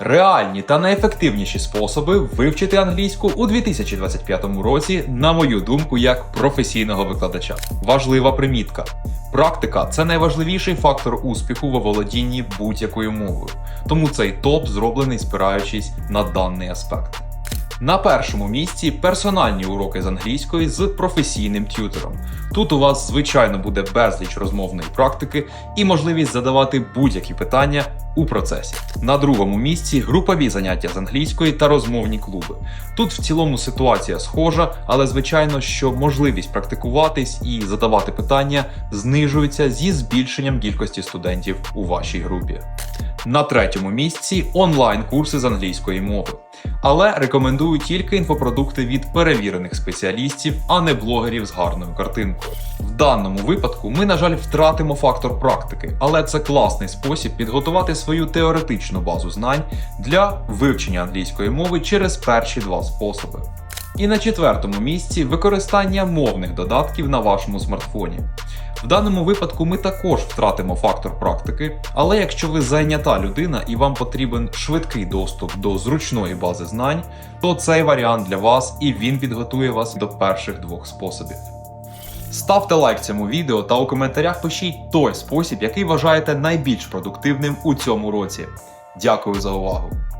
Реальні та найефективніші способи вивчити англійську у 2025 році, на мою думку, як професійного викладача. Важлива примітка. Практика це найважливіший фактор успіху в володінні будь-якою мовою, тому цей топ зроблений спираючись на даний аспект. На першому місці персональні уроки з англійської з професійним т'ютером. Тут у вас, звичайно, буде безліч розмовної практики і можливість задавати будь-які питання у процесі. На другому місці групові заняття з англійської та розмовні клуби. Тут в цілому ситуація схожа, але звичайно, що можливість практикуватись і задавати питання знижується зі збільшенням кількості студентів у вашій групі. На третьому місці онлайн-курси з англійської мови. Але рекомендую тільки інфопродукти від перевірених спеціалістів, а не блогерів з гарною картинкою. В даному випадку ми, на жаль, втратимо фактор практики, але це класний спосіб підготувати свою теоретичну базу знань для вивчення англійської мови через перші два способи. І на четвертому місці використання мовних додатків на вашому смартфоні. В даному випадку ми також втратимо фактор практики, але якщо ви зайнята людина і вам потрібен швидкий доступ до зручної бази знань, то цей варіант для вас і він підготує вас до перших двох способів. Ставте лайк цьому відео та у коментарях пишіть той спосіб, який вважаєте найбільш продуктивним у цьому році. Дякую за увагу!